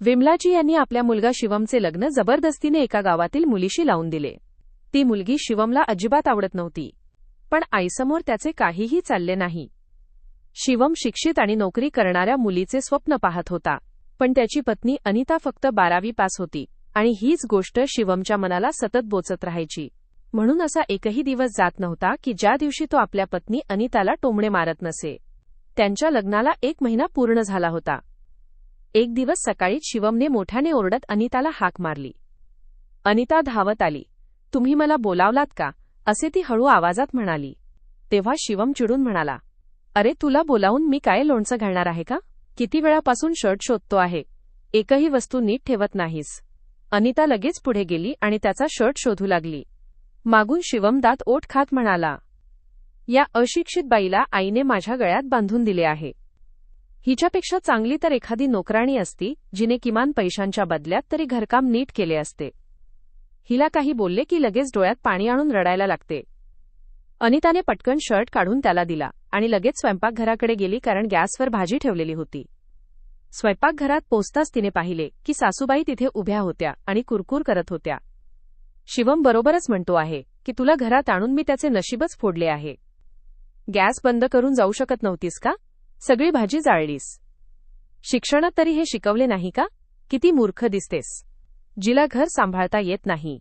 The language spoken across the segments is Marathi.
विमलाजी यांनी आपल्या मुलगा शिवमचे लग्न जबरदस्तीने एका गावातील मुलीशी लावून दिले. ती मुलगी शिवमला अजिबात आवडत नव्हती. पण आईसमोर त्याचे काहीही चालले नाही. शिवम शिक्षित आणि नोकरी करणाऱ्या मुलीचे स्वप्न पाहत होता. पण त्याची पत्नी अनिता फक्त बारावी पास होती आणि हीच गोष्ट शिवमच्या मनाला सतत बोचत राहायची. म्हणून असा एकही दिवस जात नव्हता की ज्या दिवशी तो आपल्या पत्नी अनिताला टोमणे मारत नसे. त्यांच्या लग्नाला एक महिना पूर्ण झाला होता. एक दिवस सकाळीच शिवमने मोठ्याने ओरडत अनिताला हाक मारली. अनिता धावत आली. तुम्ही मला बोलावलात का? असे ती हळू आवाजात म्हणाली. तेव्हा शिवम चिडून म्हणाला. अरे तुला बोलावून मी काय लोणचं घालणार आहे का? किती वेळापासून शर्ट शोधतो आहे. एकही वस्तू नीट ठेवत नाहीस. अनिता लगेच पुढे गेली आणि त्याचा शर्ट शोधू लागली. मागून शिवम दात ओठ खात म्हणाला. या अशिक्षित बाईला आईने माझ्या गळ्यात बांधून दिले आहे. हिच्यापेक्षा चांगली तर एखादी नोकराणी असती जिने किमान पैशांच्या बदल्यात तरी घरकाम नीट केले असते. हिला काही बोलले की लगेच डोळ्यात पाणी आणून रडायला लागते. अनिताने पटकन शर्ट काढून त्याला दिला आणि लगेच स्वयंपाकघराकडे गेली कारण गॅसवर भाजी ठेवलेली होती. स्वयंपाकघरात पोचताच तिने पाहिले की सासूबाई तिथे उभ्या होत्या आणि कुरकुर करत होत्या. शिवम बरोबरच म्हणतो आहे की तुला घरात आणून मी त्याचे नशीबच फोडले आहे. गॅस बंद करून जाऊ शकत नव्हतीस का? सगळी भाजी जाळलीस. शिक्षणात तरी हे शिकवले नाही का? किती मूर्ख दिसतेस. जिला घर सांभाळता येत नाही.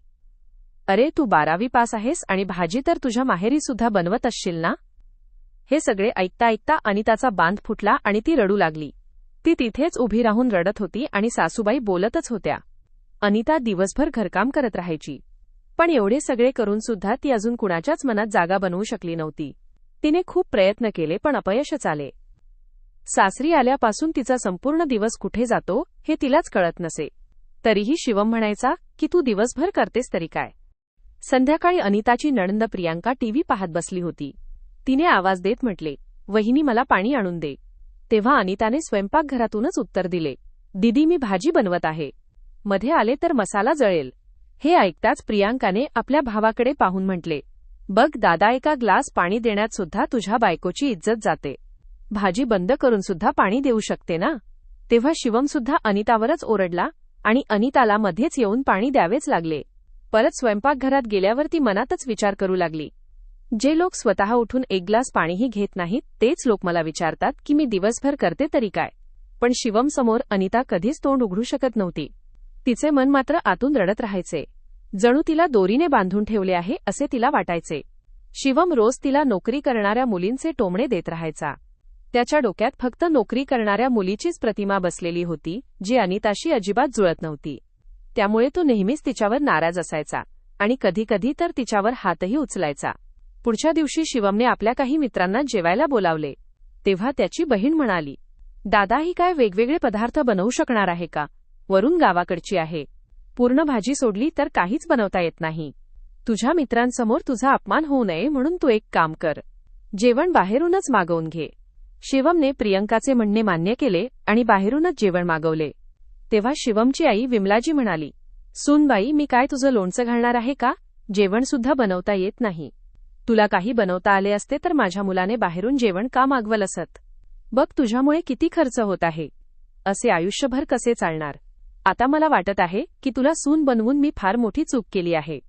अरे तू बारावी पास आहेस आणि भाजी तर तुझ्या माहेरी सुद्धा बनवत असशील ना? हे सगळे ऐकता ऐकता अनिताचा बांध फुटला आणि ती रडू लागली. ती तिथेच उभी राहून रडत होती आणि सासूबाई बोलतच होत्या. अनिता दिवसभर घरकाम करत राहायची. पण एवढे सगळे करून सुद्धा ती अजून कुणाच्याच मनात जागा बनवू शकली नव्हती. तिने खूप प्रयत्न केले पण अपयशच आले. सासरी आल्यापासून तिचा संपूर्ण दिवस कुठे जातो हे तिलाच कळत नसे. तरीही शिवम म्हणायचा की तू दिवसभर करतेस तरी काय? संध्याकाळी अनिताची नणंद प्रियांका टीव्ही पाहत बसली होती. तिने आवाज देत म्हटले वहिनी मला पाणी आणून दे. तेव्हा अनिताने स्वयंपाकघरातूनच उत्तर दिले दिदी मी भाजी बनवत आहे. मध्ये आले तर मसाला जळेल. हे ऐकताच प्रियांकाने आपल्या भावाकडे पाहून म्हटले बघ दादा एका ग्लास पाणी देण्यात सुद्धा तुझ्या बायकोची इज्जत जाते. भाजी बंद करून सुद्धा पाणी देऊ शकते ना? तेव्हा शिवम सुद्धा अनितावरच ओरडला आणि अनिताला मध्येच येऊन पाणी द्यावेच लागले. परत स्वयंपाकघरात गेल्यावर ती मनातच विचार करू लागली. जे लोक स्वतः उठून एक ग्लास पाणीही घेत नाहीत तेच लोक मला विचारतात की मी दिवसभर करते तरी काय? पण शिवम समोर अनिता कधीच तोंड उघडू शकत नव्हती. तिचे मन मात्र आतून रडत राहायचे. जणू तिला दोरीने बांधून ठेवले आहे असे तिला वाटायचे. शिवम रोज तिला नोकरी करणाऱ्या मुलींचे टोमणे देत राहायचा. त्याच्या डोक्यात फक्त नोकरी करणाऱ्या मुलीचीच प्रतिमा बसलेली होती जी अनिताशी अजिबात जुळत नव्हती. त्यामुळे तो नेहमीच तिच्यावर नाराज असायचा आणि कधीकधी तर तिच्यावर हातही उचलायचा. पुढच्या दिवशी शिवमने आपल्या काही मित्रांना जेवायला बोलावले. तेव्हा त्याची बहीण म्हणाली दादा ही काय वेगवेगळे पदार्थ बनवू शकणार आहे का? वरून गावाकडची आहे. पूर्ण भाजी सोडली तर काहीच बनवता येत नाही. तुझ्या मित्रांसमोर तुझा अपमान होऊ नये म्हणून तू एक काम कर. जेवण बाहेरूनच मागवून घे. शिवमने प्रियंकाचे म्हणणे मान्य केले आणि बाहेरूनच जेवण मागवले. तेव्हा शिवमची आई विमलाजी म्हणाली सूनबाई मी काय तुझं लोणचं घालणार आहे का? जेवण सुद्धा बनवता येत नाही. तुला काही बनवता आले असते तर माझ्या मुलाने बाहेरून जेवण का मागवल असत? बघ तुझ्यामुळे किती खर्च होत आहे. असे आयुष्यभर कसे चालणार? आता मला वाटत आहे की तुला सून बनवून मी फार मोठी चूक केली आहे.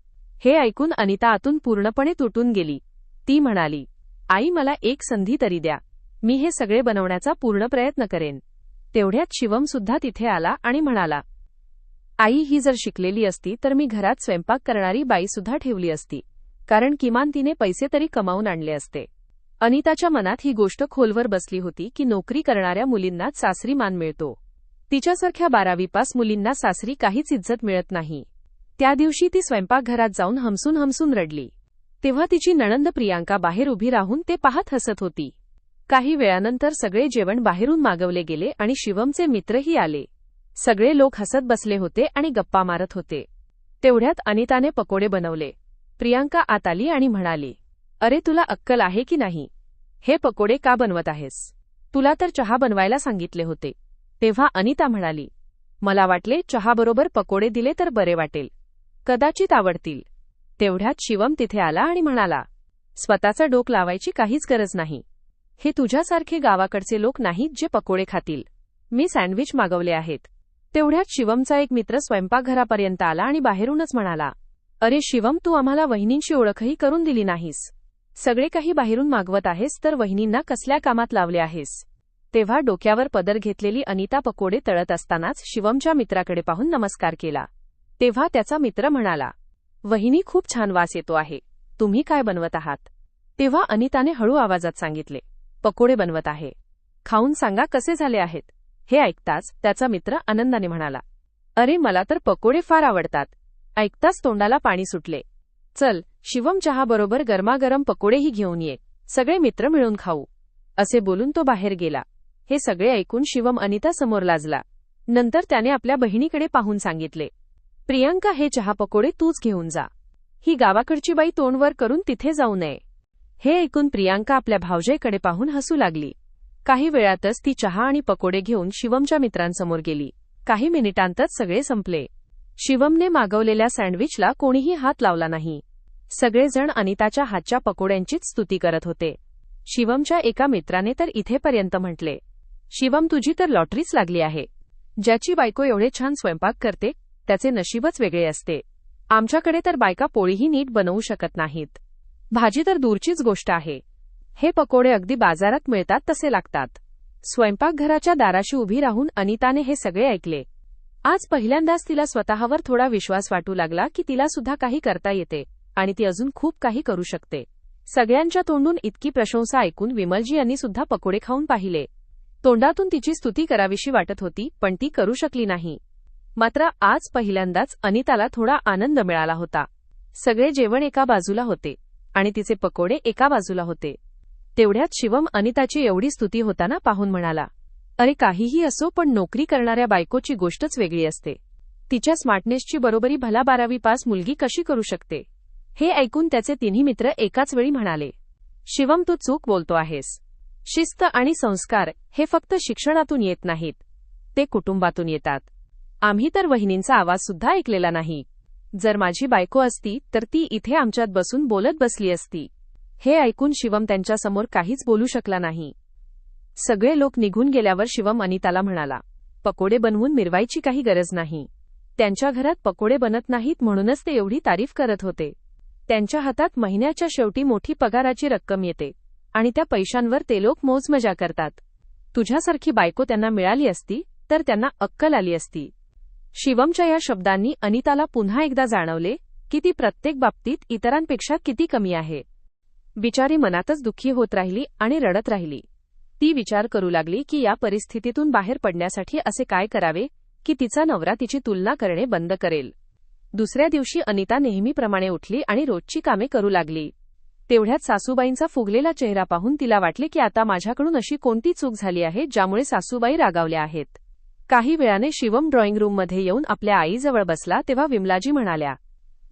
हे ऐकून अनिता आतून पूर्णपणे तुटून गेली. ती म्हणाली आई मला एक संधी तरी द्या. मी हे सगळे बनवण्याचा पूर्ण प्रयत्न करेन. तेवढ्यात शिवम सुद्धा तिथे आला आणि म्हणाला आई ही जर शिकलेली असती तर मी घरात स्वयंपाक करणारी बाई सुद्धा ठेवली असती कारण किमान तिने पैसे तरी कमावून आणले असते. अनिताच्या मनात ही गोष्ट खोलवर बसली होती की नोकरी करणाऱ्या मुलींनाच सासरी मान मिळतो. तिच्यासारख्या बारावी पास मुलींना सासरी काहीच इज्जत मिळत नाही. त्या दिवशी ती स्वयंपाकघरात जाऊन हमसून हमसून रडली. तेव्हा तिची नणंद प्रियांका बाहेर उभी राहून ते पाहत हसत होती. काही वेळानंतर सगळे जेवण बाहेरून मागवले गेले आणि शिवमचे मित्रही आले. सगळे लोक हसत बसले होते आणि गप्पा मारत होते. तेवढ्यात अनिताने पकोडे बनवले. प्रियांका आत आली आणि म्हणाली अरे तुला अक्कल आहे की नाही? हे पकोडे का बनवत आहेस? तुला तर चहा बनवायला सांगितले होते. तेव्हा अनिता म्हणाली मला वाटले चहाबरोबर पकोडे दिले तर बरे वाटेल. कदाचित आवडतील. तेवढ्यात शिवम तिथे आला आणि म्हणाला स्वतःचं डोक लावायची काहीच गरज नाही. हे तुझ्यासारखे गावाकडचे लोक नाहीत जे पकोडे खातील. मी सँडविच मागवले आहेत. तेवढ्यात शिवमचा एक मित्र स्वयंपाकघरापर्यंत आला आणि बाहेरूनच म्हणाला अरे शिवम तू आम्हाला वहिनींची ओळखही करून दिली नाहीस. सगळे काही बाहेरून मागवत आहेस तर वहिनींना कसल्या कामात लावले आहेस? तेव्हा डोक्यावर पदर घेतलेली अनिता पकोडे तळत असतानाच शिवमच्या मित्राकडे पाहून नमस्कार केला. तेव्हा त्याचा मित्र म्हणाला वहिनी खूप छान वास येतो आहे. तुम्ही काय बनवत आहात? तेव्हा अनिताने हळू आवाजात सांगितले पकोडे बनवत आहे. खाऊन सांगा कसे झाले आहेत. हे ऐकताच त्याचा मित्र आनंदाने म्हणाला अरे मला तर पकोडे फार आवडतात. ऐकताच तोंडाला पाणी सुटले. चल शिवम चहाबरोबर गरमागरम पकोडेही घेऊन ये. सगळे मित्र मिळून खाऊ. असे बोलून तो बाहेर गेला. हे सगळे ऐकून शिवम अनिता समोर लाजला. नंतर त्याने आपल्या बहिणीकडे पाहून सांगितले प्रियंका हे चहा पकोडे तूच घेऊन जा. ही गावाकडची बाई तोंडवर करून तिथे जाऊ नये. हे ऐकून प्रियांका आपल्या भावजेकडे पाहून हसू लागली. काही वेळातच ती चहा आणि पकोडे घेऊन शिवमच्या मित्रांसमोर गेली. काही मिनिटांतच सगळे संपले. शिवमने मागवलेल्या सँडविचला कोणीही हात लावला नाही. सगळेजण अनिताच्या हातच्या पकोड्यांचीच स्तुती करत होते. शिवमच्या एका मित्राने तर इथेपर्यंत म्हटले शिवम तुझी तर लॉटरीच लागली आहे. ज्याची बायको एवढे छान स्वयंपाक करते त्याचे नशीबच वेगळे असते. आमच्याकडे तर बायका पोळीही नीट बनवू शकत नाहीत. भाजी तर दूरचीच गोष्ट आहे. हे पकोडे अगदी बाजारात मिळतात तसे लागतात. स्वयंपाकघराच्या दाराशी उभी राहून अनिताने हे सगळे ऐकले. आज पहिल्यांदाच तिला स्वतःवर थोडा विश्वास वाटू लागला की तिला सुद्धा काही करता येते आणि ती अजून खूप काही करू शकते. सगळ्यांच्या तोंडून इतकी प्रशंसा ऐकून विमलजी यांनी सुद्धा पकोडे खाऊन पाहिले. तोंडातून तिची स्तुती करावीशी वाटत होती पण ती करू शकली नाही. मात्र आज पहिल्यांदाच अनिताला थोडा आनंद मिळाला होता. सगळे जेवण एका बाजूला होते. आणि तिचे पकोडे एका बाजूला होते. तेवढ्यात शिवम अनिताची एवढी स्तुती होताना पाहून म्हणाला अरे काहीही असो पण नोकरी करणाऱ्या बायकोची गोष्टच वेगळी असते. तिच्या स्मार्टनेसची बरोबरी भला बारावी पास मुलगी कशी करू शकते? हे ऐकून त्याचे तिन्ही मित्र एकाच वेळी म्हणाले शिवम तू चूक बोलतो आहेस. शिस्त आणि संस्कार हे फक्त शिक्षणातून येत नाहीत ते कुटुंबातून येतात. आम्ही तर वहिनींचा आवाज सुद्धा ऐकलेला नाही. जर माझी बायको असती तर ती इथे आमच्यात बसून बोलत बसली असती. हे ऐकून शिवम त्यांच्यासमोर काहीच बोलू शकला नाही. सगळे लोक निघून गेल्यावर शिवम अनिताला म्हणाला पकोडे बनवून मिरवायची काही गरज नाही. त्यांच्या घरात पकोडे बनत नाहीत म्हणूनच ते एवढी तारीफ करत होते. त्यांच्या हातात महिन्याच्या शेवटी मोठी पगाराची रक्कम येते आणि त्या पैशांवर ते लोक मोजमजा करतात. तुझ्यासारखी बायको त्यांना मिळाली असती तर त्यांना अक्कल आली असती. शिवमच्या या शब्दांनी अनिताला पुन्हा एकदा जाणवले की ती प्रत्येक बाबतीत इतरांपेक्षा किती कमी आहे. बिचारी मनातच दुःखी होत राहिली आणि रडत राहिली. ती विचार करू लागली की या परिस्थितीतून बाहेर पडण्यासाठी असे काय करावे की तिचा नवरा तिची तुलना करणे बंद करेल. दुसऱ्या दिवशी अनिता नेहमीप्रमाणे उठली आणि रोजची कामे करू लागली. तेवढ्यात सासूबाईंचा फुगलेला चेहरा पाहून तिला वाटले की आता माझ्याकडून अशी कोणती चूक झाली आहे ज्यामुळे सासूबाई रागावल्या आहेत. काही वेळाने शिवम ड्रॉइंग रूममध्ये येऊन आपल्या आईजवळ बसला तेव्हा विमलाजी म्हणाल्या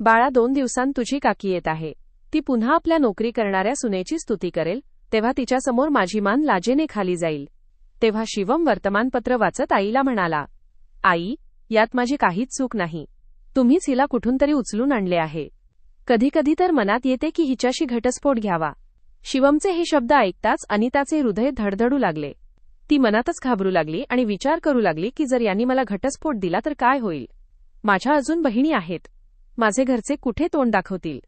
बाळा दोन दिवसांत तुझी काकी येत आहे. ती पुन्हा आपल्या नोकरी करणाऱ्या सुनेची स्तुती करेल तेव्हा तिच्यासमोर माझी मान लाजेने खाली जाईल. तेव्हा शिवम वर्तमानपत्र वाचत आईला म्हणाला आई यात माझी काहीच चूक नाही. तुम्हीच हिला कुठून तरी उचलून आणले आहे. कधीकधी तर मनात येते की हिच्याशी घटस्फोट घ्यावा. शिवमचे हे शब्द ऐकताच अनिताचे हृदय धडधडू लागले. ती मनातच घाबरू लागली आणि विचार करू लागली की जर यांनी मला घटस्फोट दिला तर काय होईल? माझ्या अजून बहिणी आहेत. माझे घरचे कुठे तोंड दाखवतील?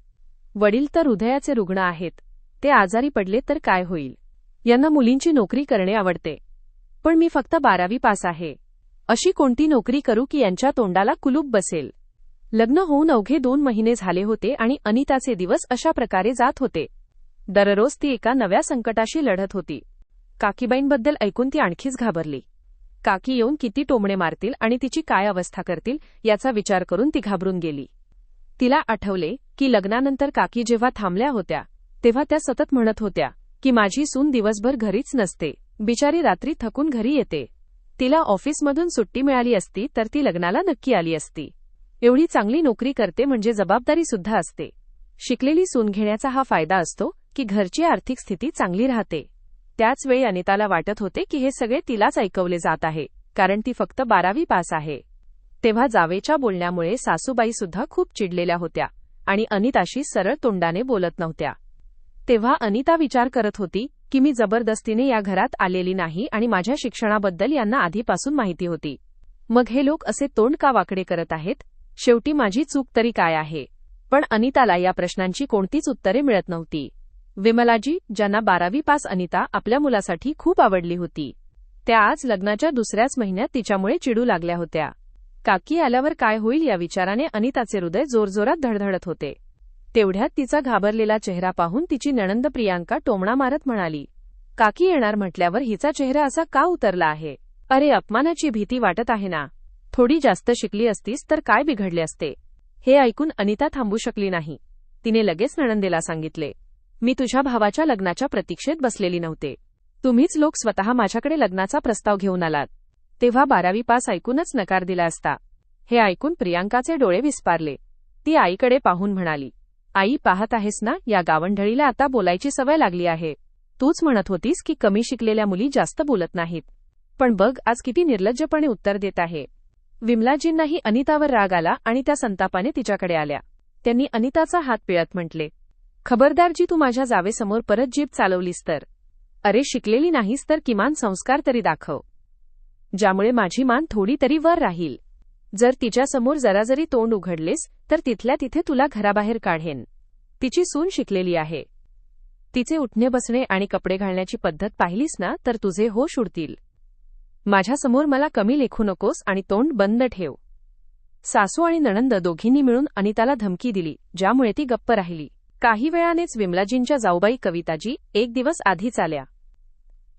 वडील तर हृदयाचे रुग्ण आहेत. ते आजारी पडले तर काय होईल? यांना मुलींची नोकरी करणे आवडते. पण मी फक्त बारावी पास आहे. अशी कोणती नोकरी करू की यांच्या तोंडाला कुलूप बसेल? लग्न होऊन अवघे दोन महिने झाले होते आणि अनिताचे दिवस अशा प्रकारे जात होते. दररोज ती एका नव्या संकटाशी लढत होती. काकीबाईंबद्दल ऐकून ती आणखीच घाबरली. काकी येऊन किती टोमणे मारतील आणि तिची काय अवस्था करतील याचा विचार करून ती घाबरून गेली. तिला आठवले की लग्नानंतर काकी जेव्हा थांबल्या होत्या तेव्हा त्या सतत म्हणत होत्या की माझी सून दिवसभर घरीच नसते बिचारी रात्री थकून घरी येते. तिला ऑफिसमधून सुट्टी मिळाली असती तर ती लग्नाला नक्की आली असती. एवढी चांगली नोकरी करते म्हणजे जबाबदारी सुद्धा असते. शिकलेली सून घेण्याचा हा फायदा असतो की घरची आर्थिक स्थिती चांगली राहते. त्याच वेळी अनिताला वाटत होते की हे सगळे तिलाच ऐकवले जात आहे कारण ती फक्त बारावी पास आहे. तेव्हा जावेच्या बोलण्यामुळे सासूबाई सुद्धा खूप चिडलेल्या होत्या आणि अनिताशी सरळ तोंडाने बोलत नव्हत्या. तेव्हा अनिता विचार करत होती की मी जबरदस्तीने या घरात आलेली नाही आणि माझ्या शिक्षणाबद्दल यांना आधीपासून माहिती होती. मग हे लोक असे तोंड का वाकडे करत आहेत? शेवटी माझी चूक तरी काय आहे? पण अनिताला या प्रश्नांची कोणतीच उत्तरे मिळत नव्हती. विमलाजी ज्यांना बारावी पास अनिता आपल्या मुलासाठी खूप आवडली होती. त्या आज लग्नाच्या दुसऱ्याच महिन्यात तिच्यामुळे चिडू लागल्या होत्या. काकी आल्यावर काय होईल या विचाराने अनिताचे हृदय जोरजोरात धडधडत होते. तेवढ्यात तिचा घाबरलेला चेहरा पाहून तिची नणंद प्रियांका टोमणा मारत म्हणाली काकी येणार म्हटल्यावर हिचा चेहरा असा का उतरला आहे? अरे अपमानाची भीती वाटत आहे ना. थोडी जास्त शिकली असतीस तर काय बिघडले असते? हे ऐकून अनिता थांबू शकली नाही. तिने लगेच नणंदेला सांगितले मी तुझ्या भावाच्या लग्नाच्या प्रतीक्षेत बसलेली नव्हते. तुम्हीच लोक स्वतः माझ्याकडे लग्नाचा प्रस्ताव घेऊन आलात. तेव्हा बारावी पास ऐकूनच नकार दिला असता. हे ऐकून प्रियांकाचे डोळे विस्पारले. ती आईकडे पाहून म्हणाली आई पाहत आहेस ना या गावंढळीला आता बोलायची सवय लागली आहे. तूच म्हणत होतीस की कमी शिकलेल्या मुली जास्त बोलत नाहीत. पण बघ आज किती निर्लज्जपणे उत्तर देत आहे. विमलाजींनाही अनितावर राग आला आणि त्या संतापाने तिच्याकडे आल्या. त्यांनी अनिताचा हात पिळत म्हटले खबरदार जी तू माझ्या जावेसमोर परत जीप चालवलीस तर? अरे शिकलेली नाहीस तर किमान संस्कार तरी दाखव. ज्यामुळे माझी मान थोडी तरी वर राहील. जर तिच्यासमोर जरा जरी तोंड उघडलेस तर तिथल्या तिथे तुला घराबाहेर काढेन. तिची सून शिकलेली आहे. तिचे उठणे बसणे आणि कपडे घालण्याची पद्धत पाहिलीस ना तर तुझे होश उडतील. माझ्यासमोर मला कमी लेखू नकोस आणि तोंड बंद ठेव. सासू आणि नणंद दोघींनी मिळून अनिताला धमकी दिली ज्यामुळे ती गप्प राहिली. काही वेळानेच विमलाजींच्या जाऊबाई कविताजी एक दिवस आधीच आल्या.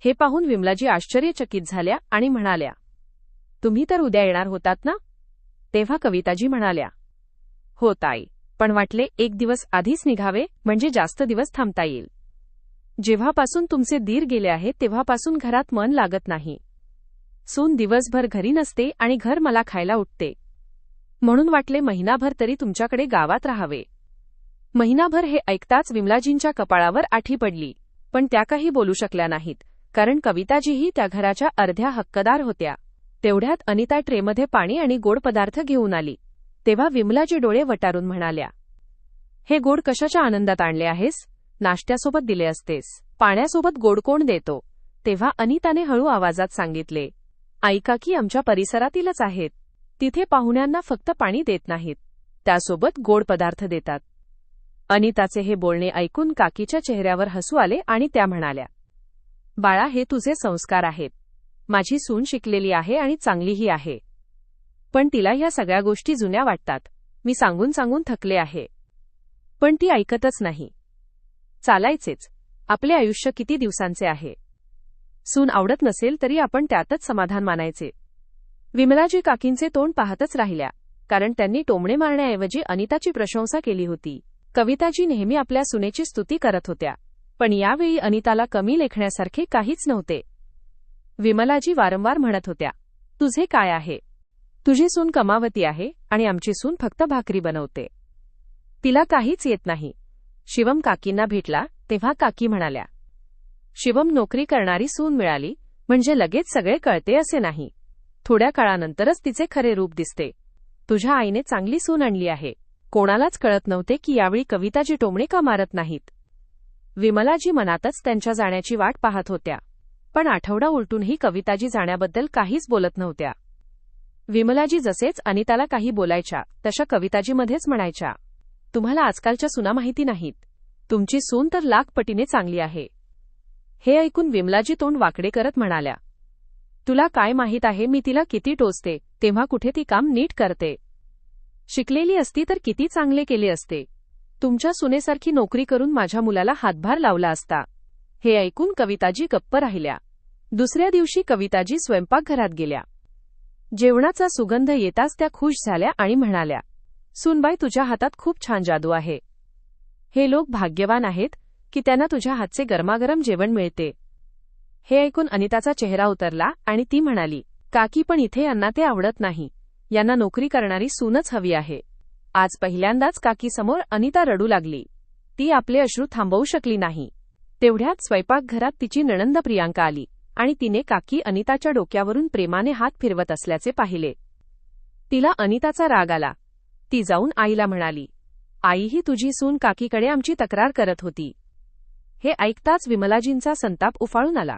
हे पाहून विमलाजी आश्चर्यचकित झाल्या आणि म्हणाल्या तुम्ही तर उद्या येणार होतात ना? तेव्हा कविताजी म्हणाल्या हो ताई पण वाटले एक दिवस आधीच निघावे म्हणजे जास्त दिवस थांबता येईल. जेव्हापासून तुमचे दीर गेले आहेत तेव्हापासून घरात मन लागत नाही. सून दिवसभर घरी नसते आणि घर मला खायला उठते. म्हणून वाटले महिनाभर तरी तुमच्याकडे गावात राहावे. महिनाभर हे ऐकताच विमलाजींच्या कपाळावर आठी पडली. पण त्या काही बोलू शकल्या नाहीत कारण कविताजीही त्या घराच्या अर्ध्या हक्कदार होत्या. तेवढ्यात अनिता ट्रेमध्ये पाणी आणि गोड पदार्थ घेऊन आली. तेव्हा विमलाजी डोळे वटारून म्हणाल्या हे गोड कशाच्या आनंदात आणले आहेस? नाश्त्यासोबत दिले असतेस. पाण्यासोबत गोड कोण देतो? तेव्हा अनिताने हळू आवाजात सांगितले ऐका की आमच्या परिसरातीलच आहेत. तिथे पाहुण्यांना फक्त पाणी देत नाहीत. त्यासोबत गोड पदार्थ देतात. अनिताचे हे बोलणे ऐकून काकीच्या चेहऱ्यावर हसू आले आणि त्या म्हणाल्या बाळा हे तुझे संस्कार आहेत. माझी सून शिकलेली आहे आणि चांगलीही आहे. पण तिला ह्या सगळ्या गोष्टी जुन्या वाटतात. मी सांगून सांगून थकले आहे. पण ती ऐकतच नाही. चालायचेच. आपले आयुष्य किती दिवसांचे आहे. सून आवडत नसेल तरी आपण त्यातच समाधान मानायचे. विमलाजी काकींचे तोंड पाहतच राहिल्या कारण त्यांनी टोमणे मारण्याऐवजी अनिताची प्रशंसा केली होती. कविताजी नेहमी आपल्या सुनेची स्तुती करत होत्या. पण यावेळी अनिताला कमी लेखण्यासारखे काहीच नव्हते. विमलाजी वारंवार म्हणत होत्या तुझे काय आहे? तुझी सून कमावती आहे आणि आमची सून फक्त भाकरी बनवते. तिला काहीच येत नाही. शिवम काकींना भेटला तेव्हा काकी म्हणाल्या शिवम नोकरी करणारी सून मिळाली म्हणजे लगेच सगळे कळते असे नाही. थोड्या काळानंतरच तिचे खरे रूप दिसते. तुझ्या आईने चांगली सून आणली आहे. कोणालाच कळत नव्हते की यावेळी कविताजी टोमणे का मारत नाहीत. विमलाजी मनातच त्यांच्या जाण्याची वाट पाहत होत्या. पण आठवडा उलटूनही कविताजी जाण्याबद्दल काहीच बोलत नव्हत्या. विमलाजी जसेच अनिताला काही बोलायच्या तशा कविताजीमध्येच म्हणायच्या तुम्हाला आजकालच्या सुना माहिती नाहीत. तुमची सून तर लाख पटीने चांगली आहे. हे ऐकून विमलाजी तोंड वाकडे करत म्हणाल्या तुला काय माहीत आहे मी तिला किती टोचते तेव्हा कुठे ती काम नीट करते. शिकलेली असती तर किती चांगले केले असते. तुमच्या सुनेसारखी नोकरी करून माझ्या मुलाला हातभार लावला असता. हे ऐकून कविताजी गप्प राहिल्या. दुसऱ्या दिवशी कविताजी स्वयंपाकघरात गेल्या. जेवणाचा सुगंध येताच त्या खुश झाल्या आणि म्हणाल्या सुनबाई तुझ्या हातात खूप छान जादू आहे. हे लोक भाग्यवान आहेत की त्यांना तुझ्या हातचे गरमागरम जेवण मिळते. हे ऐकून अनिताचा चेहरा उतरला आणि ती म्हणाली काकी पण इथे यांना ते आवडत नाही. यांना नोकरी करणारी सूनच हवी आहे. आज पहिल्यांदाच काकीसमोर अनिता रडू लागली. ती आपले अश्रू थांबवू शकली नाही. तेवढ्यात स्वयंपाकघरात तिची नणंद प्रियांका आली आणि तिने काकी अनिताच्या डोक्यावरून प्रेमाने हात फिरवत असल्याचे पाहिले. तिला अनिताचा राग आला. ती जाऊन आईला म्हणाली आईही तुझी सून काकीकडे आमची तक्रार करत होती. हे ऐकताच विमलाजींचा संताप उफाळून आला.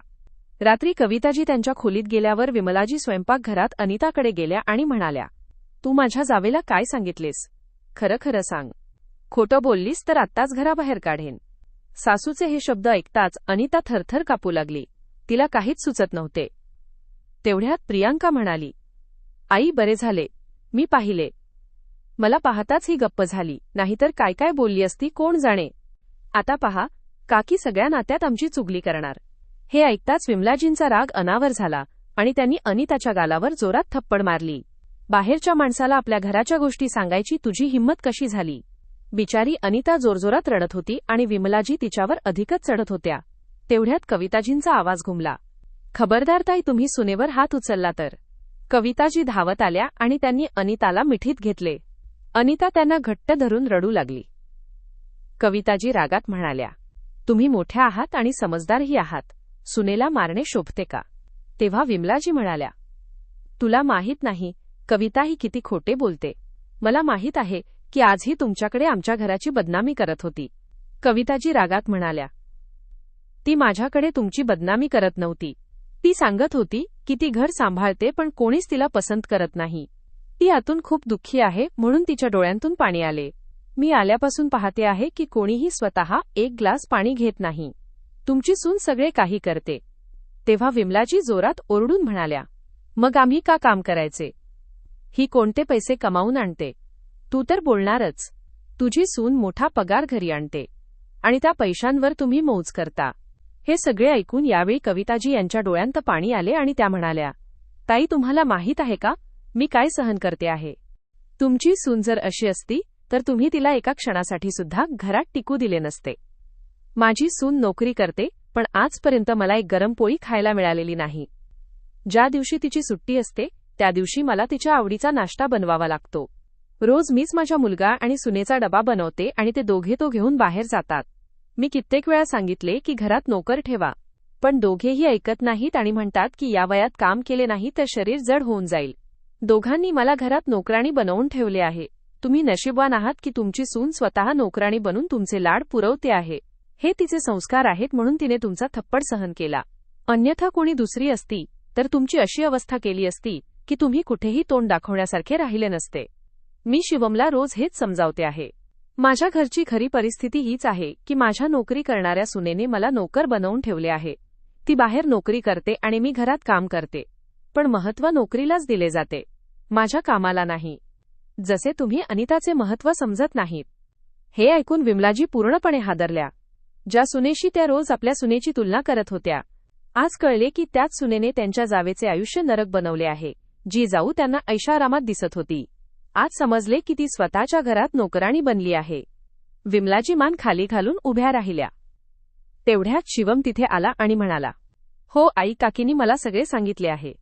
रात्री कविताजी त्यांच्या खोलीत गेल्यावर विमलाजी स्वयंपाकघरात अनिताकडे गेल्या आणि म्हणाल्या तू माझ्या जावेला काय सांगितलेस? खरं खरं सांग. खोटं बोललीस तर आत्ताच घराबाहेर काढेन. सासूचे हे शब्द ऐकताच अनिता थरथर कापू लागली. तिला काहीच सुचत नव्हते. तेवढ्यात प्रियांका म्हणाली आई बरे झाले. मी पाहिले. मला पाहताच ही गप्प झाली. नाहीतर काय काय बोलली असती कोण जाणे? आता पहा काकी सगळ्या नात्यात आमची चुगली करणार. हे ऐकताच विमलाजींचा राग अनावर झाला आणि त्यांनी अनिताच्या गालावर जोरात थप्पड मारली. बाहेरच्या माणसाला आपल्या घराच्या गोष्टी सांगायची तुझी हिंमत कशी झाली? बिचारी अनिता जोरजोरात रडत होती आणि विमलाजी तिच्यावर अधिकच चढत होत्या. तेवढ्यात कविताजींचा आवाज घुमला. खबरदार ताई तुम्ही सुनेवर हात उचलला तर. कविताजी धावत आल्या आणि त्यांनी अनिताला मिठीत घेतले. अनिता त्यांना घट्ट धरून रडू लागली. कविताजी रागात म्हणाल्या तुम्ही मोठ्या आहात आणि समजदारही आहात. सुनेला मारणे शोभते का? तेव्हा विमलाजी म्हणाल्या तुला माहीत नाही कविता ही किती खोटे बोलते. मला माहीत आहे की आजही तुमच्याकडे आमच्या घराची बदनामी करत होती. कविताजी रागात म्हणाल्या ती माझ्याकडे तुमची बदनामी करत नव्हती. ती सांगत होती की ती घर सांभाळते पण कोणीच तिला पसंत करत नाही. ती आतून खूप दुःखी आहे म्हणून तिच्या डोळ्यांतून पाणी आले. मी आल्यापासून पाहते आहे की कोणीही स्वतः एक ग्लास पाणी घेत नाही. तुमची सून सगळे काही करते. तेव्हा विमलाजी जोरात ओरडून म्हणाल्या मग आम्ही का काम करायचे? ही कोणते पैसे कमावून आणते? तू तर बोलणारच. तुझी सून मोठा पगार घरी आणते. आणि त्या पैशांवर तुम्ही मौज करता. हे सगळे ऐकून यावेळी कविताजी यांच्या डोळ्यांत पाणी आले आणि त्या म्हणाल्या ताई तुम्हाला माहीत आहे का? मी काय सहन करते आहे? तुमची सून जर अशी असती तर तुम्ही तिला एका क्षणासाठी सुद्धा घरात टिकू दिले नसते. माझी सून नोकरी करते पण आजपर्यंत मला एक गरम पोळी खायला मिळालेली नाही. ज्या दिवशी तिची सुट्टी असते त्या दिवशी मला तिच्या आवडीचा नाश्ता बनवावा लागतो. रोज मीच माझ्या मुलगा आणि सुनेचा डबा बनवते आणि ते दोघे तो घेऊन बाहेर जातात. मी कित्येक वेळा सांगितले की घरात नोकर ठेवा. पण दोघेही ऐकत नाहीत आणि म्हणतात की या वयात काम केले नाही तर शरीर जड होऊन जाईल. दोघांनी मला घरात नोकराणी बनवून ठेवले आहे. तुम्ही नशीबवान आहात की तुमची सून स्वतः नोकराणी बनून तुमचे लाड पुरवते आहे. हे तिचे संस्कार आहेत म्हणून तिने तुमचा थप्पड सहन केला. अन्यथा कोणी दुसरी असती तर तुमची अशी अवस्था केली असती की तुम्ही कुठेही तोंड दाखवण्यासारखे राहिले नसते. मी शिवमला रोज हेच समजावते आहे. माझ्या घरची खरी परिस्थिती हीच आहे की माझ्या नोकरी करणाऱ्या सुनेने मला नोकर बनवून ठेवले आहे. ती बाहेर नोकरी करते आणि मी घरात काम करते. पण महत्त्व नोकरीलाच दिले जाते. माझ्या कामाला नाही. जसे तुम्ही अनिताचे महत्त्व समजत नाहीत. हे ऐकून विमलाजी पूर्णपणे हादरल्या. ज्या सुनेशी त्या रोज आपल्या सुनेची तुलना करत होत्या. आज कळले की त्याच सुनेने त्यांच्या जावेचे आयुष्य नरक बनवले आहे. जी जाऊ त्यांना ऐशारामात दिसत होती. आज समजले की ती स्वतःच्या घरात नोकराणी बनली आहे. विमलाची मान खाली घालून उभ्या राहिल्या. तेवढ्यात शिवम तिथे आला आणि म्हणाला हो आई काकीनी मला सगळे सांगितले आहे.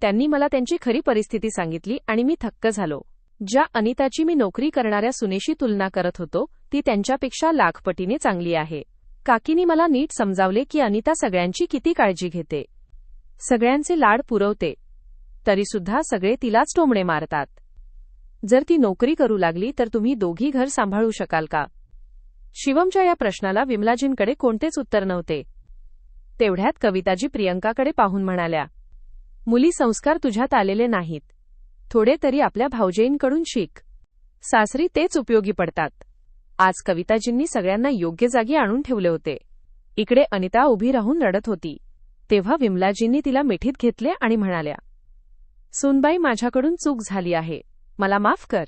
त्यांनी मला त्यांची खरी परिस्थिती सांगितली आणि मी थक्क झालो. ज्या अनिताची मी नोकरी करणाऱ्या सुनेशी तुलना करत होतो ती त्यांच्यापेक्षा लाखपटीने चांगली आहे. काकीनी मला नीट समजावले की अनिता सगळ्यांची किती काळजी घेते. सगळ्यांचे लाड पुरवते. तरीसुद्धा सगळे तिलाच टोमणे मारतात. जर ती नोकरी करू लागली तर तुम्ही दोघी घर सांभाळू शकाल का? शिवमच्या या प्रश्नाला विमलाजींकडे कोणतेच उत्तर नव्हते. तेवढ्यात कविताजी प्रियंकाकडे पाहून म्हणाल्या मुली संस्कार तुझ्यात आलेले नाहीत. थोडे तरी आपल्या भाऊजेईंकडून शिक. सासरी तेच उपयोगी पडतात. आज कविताजींनी सगळ्यांना योग्य जागी आणून ठेवले होते. इकडे अनिता उभी राहून रडत होती. तेव्हा विमलाजींनी तिला मिठीत घेतले आणि म्हणाल्या सुनबाई माझ्याकडून चूक झाली आहे. मला माफ कर.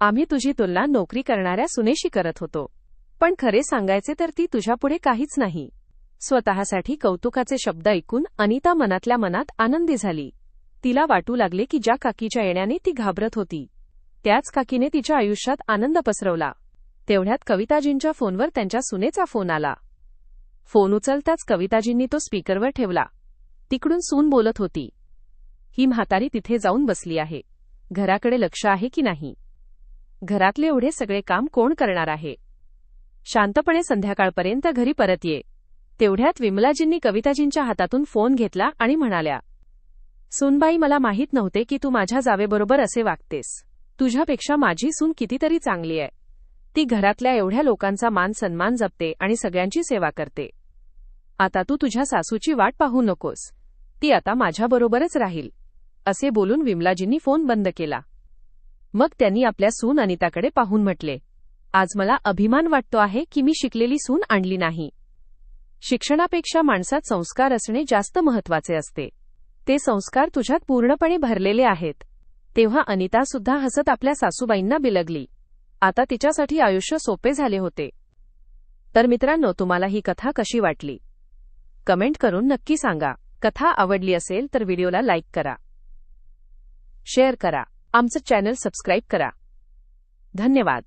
आम्ही तुझी तुलना नोकरी करणाऱ्या सुनेशी करत होतो. पण खरे सांगायचे तर ती तुझ्यापुढे काहीच नाही. स्वतःसाठी कौतुकाचे शब्द ऐकून अनिता मनातल्या मनात आनंदी झाली. तिला वाटू लागले की ज्या काकीच्या येण्याने ती घाबरत होती. त्याच काकीने तिच्या आयुष्यात आनंद पसरवला. तेवढ्यात कविताजींच्या फोनवर त्यांच्या सुनेचा फोन आला. फोन उचलताच कविताजींनी तो स्पीकरवर ठेवला. तिकडून सून बोलत होती. ही म्हातारी तिथे जाऊन बसली आहे. घराकडे लक्ष आहे की नाही? घरातले एवढे सगळे काम कोण करणार आहे? शांतपणे संध्याकाळपर्यंत घरी परत ये. तेवढ्यात विमलाजींनी कविताजींच्या हातातून फोन घेतला आणि म्हणाल्या सुनबाई मला माहीत नव्हते की तू माझ्या जावेबरोबर असे वागतेस. तुझ्यापेक्षा माझी सून कितीतरी चांगली आहे. ती घरातल्या एवढ्या लोकांचा मान सन्मान जपते आणि सगळ्यांची सेवा करते. आता तू तुझ्या सासूची वाट पाहू नकोस. ती आता माझ्याबरोबरच राहील. असे बोलून विमलाजींनी फोन बंद केला. मग त्यांनी आपल्या सून अनिताकडे पाहून म्हटले आज मला अभिमान वाटतो आहे की मी शिकलेली सून आणली नाही. शिक्षणापेक्षा माणसात संस्कार असणे जास्त महत्त्वाचे असते. ते संस्कार तुझ्यात पूर्णपणे भरलेले आहेत. तेव्हा अनिता सुद्धा हसत आपल्या सासूबाईंना बिलगली. आता तिच्यासाठी आयुष्य सोपे झाले होते. तर मित्रांनो तुम्हाला ही कथा कशी वाटली? कमेंट करून नक्की सांगा. कथा आवडली असेल तर व्हिडिओला लाईक करा. शेअर करा. आमचं चॅनल सबस्क्राईब करा. धन्यवाद.